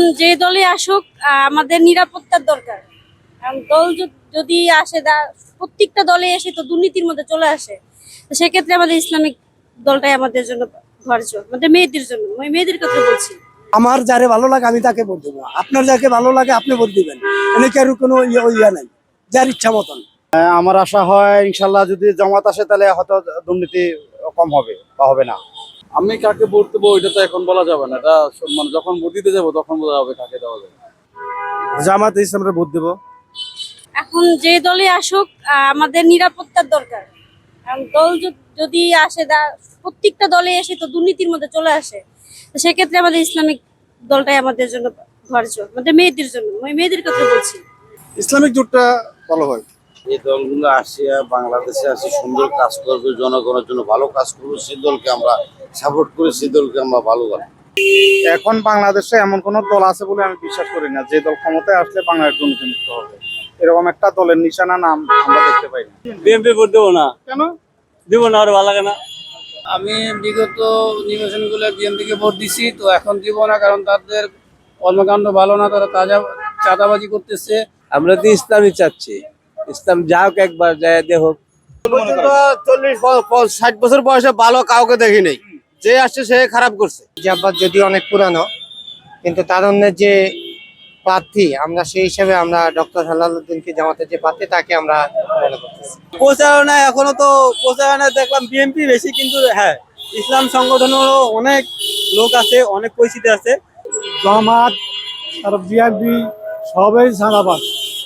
এখন যে দলে আসুক আহ, আমাদের নিরাপত্তার দরকার। কারণ দল যদি আসে প্রত্যেকটা দলে এসে তো দুর্নীতির মধ্যে চলে আসে তো সেক্ষেত্রে আমাদের ইসলামিক দলটাই আমাদের জন্য ধৈর্য আমাদের মেয়েদের জন্য। আমি মেয়েদের কথা বলছি। আমার যারে ভালো লাগে আমি তাকে ভোট দেবো। আপনার যাকে ভালো লাগে আপনি ভোট দিবেন। এনে কারও কোনো ইয়ে ইয়ে নাই যার ইচ্ছা মতন। আমার আশা হয় ইনশাল্লাহ যদি জমাত আসে তাহলে হয়তো দুর্নীতি কম হবে বা হবে না। আমি কাকে ভোট দেবো ওইটা তো এখন বলা যাবে না। এটা মানে যখন ভোট দিতে যাব তখন বোঝা যাবে কাকে দেওয়া যাবে। জামাত ইসলামের ভোট দেবো। এখন যে দলে আসুক আহ, আমাদের নিরাপত্তার দরকার। দল যদি আসে দা- প্রত্যেকটা দলে এসে তো দুর্নীতির মধ্যে চলে আসে তো সেক্ষেত্রে আমাদের ইসলামিক দলটাই আমাদের জন্য ধৈর্য আমাদের মেয়েদের জন্য। আমি মেয়েদের কথা বলছি। ইসলামিক জোটটা ভালো হয়? এই দলগুলো আসিয়া বাংলাদেশে আসে সুন্দর কাজ করবে জনগণের জন্য ভালো কাজ করবে সেই দলকে আমরা সাপোর্ট করি সেই দলকে আমরা ভালো বানি এখন বাংলাদেশে এমন কোন দল আছে বলে আমি বিশ্বাস করি না। যে দল ক্ষমতায় আসলে বাংলাদেশ দুর্নীতিমুক্ত হবে। এরকম একটা দলের নিশানা নাম আমরা দেখতে পাই না। বিএনপি ভোট দেবো না। কেন? দেবো না আর ভালো লাগে না। আমি বিগত নির্বাচনগুলো বিএনপিকে ভোট দিছি তো এখন দিব না কারণ তাদের কর্মকাণ্ড ভালো না তারা তাজা চাঁদাবাজি করতেছে। আমরা তো ইসলামই চাচ্ছি। ইসলাম যা হোক একবার যায় দেহ চল্লিশ ষাট বছর বয়সে ভালো কাউকে দেখি নেই। যে আসছে সে খারাপ করছে। জাব্বাত যদি অনেক পুরানো কিন্তু তারুণ্যের যে প্রার্থী আমরা সেই হিসেবে আমরা ডক্টর হেলালুদ্দিনকে জামাতের যে প্রার্থী তাকে আমরা মনে করতেছি। প্রচারণা এখনও তো প্রচারণা দেখলাম বিএনপি বেশি কিন্তু হ্যাঁ ইসলাম সংগঠনেরও অনেক লোক আছে অনেক পরিচিতি আছে। জামাত আর বিএনপি সবাই সারাবাদ